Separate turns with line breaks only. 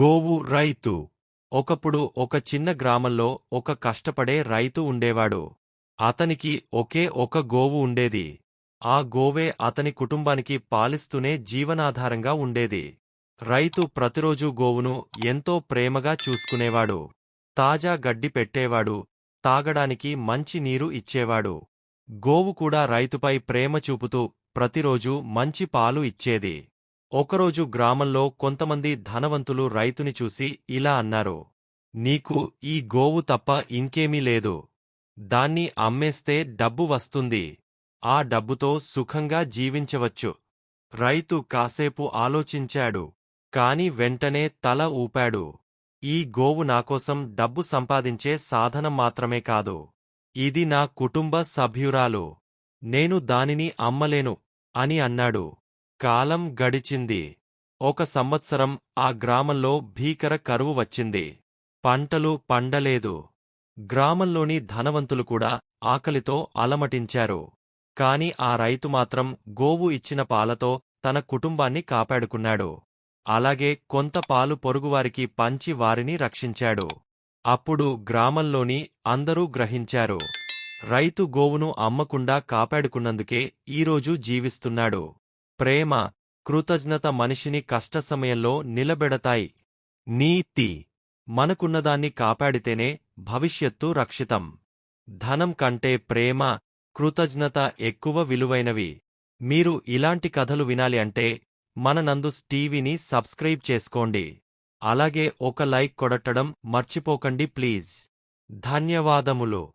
గోవు రైతు. ఒకప్పుడు ఒక చిన్న గ్రామంలో ఒక కష్టపడే రైతు ఉండేవాడు. అతనికి ఒకే ఒక గోవు ఉండేది. ఆ గోవే అతని కుటుంబానికి పాలిస్తూనే జీవనాధారంగా ఉండేది. రైతు ప్రతిరోజూ గోవును ఎంతో ప్రేమగా చూసుకునేవాడు. తాజా గడ్డి పెట్టేవాడు. తాగడానికి మంచి నీరు ఇచ్చేవాడు. గోవు కూడా రైతుపై ప్రేమ చూపుతూ ప్రతిరోజూ మంచి పాలు ఇచ్చేది. ఒకరోజు గ్రామంలో కొంతమంది ధనవంతులు రైతుని చూసి ఇలా అన్నారు నీకు ఈ గోవు తప్ప ఇంకేమీ లేదు. దాన్ని అమ్మేస్తే డబ్బు వస్తుంది. ఆ డబ్బుతో సుఖంగా జీవించవచ్చు. రైతు కాసేపు ఆలోచించాడు కాని వెంటనే తల ఊపాడు. ఈ గోవు నాకోసం డబ్బు సంపాదించే సాధనం మాత్రమే కాదు. ఇది నా కుటుంబ సభ్యురాలు. నేను దానిని అమ్మలేను అని అన్నాడు. కాలం గడిచింది. ఒక సంవత్సరం ఆ గ్రామంలో భీకర కరువు వచ్చింది. పంటలు పండలేదు. గ్రామంలోని ధనవంతులు కూడా ఆకలితో అలమటించారు. కాని ఆ రైతు మాత్రం గోవు ఇచ్చిన పాలతో తన కుటుంబాన్ని కాపాడుకున్నాడు. అలాగే కొంత పాలు పొరుగువారికి పంచి వారిని రక్షించాడు. అప్పుడు గ్రామంలోని అందరూ గ్రహించారు. రైతు గోవును అమ్మకుండా కాపాడుకున్నందుకే ఈరోజు జీవిస్తున్నాడు. ప్రేమ కృతజ్ఞత మనిషిని కష్ట సమయంలో నిలబెడతాయి. నీతి మనకున్నదాన్ని కాపాడితేనే భవిష్యత్తు రక్షితం. ధనం కంటే ప్రేమ కృతజ్ఞత ఎక్కువ విలువైనవి. మీరు ఇలాంటి కథలు వినాలి అంటే మన నందుస్ టీవీని సబ్స్క్రైబ్ చేసుకోండి. అలాగే ఒక లైక్ కొడట్టడం మర్చిపోకండి ప్లీజ్. ధన్యవాదములు.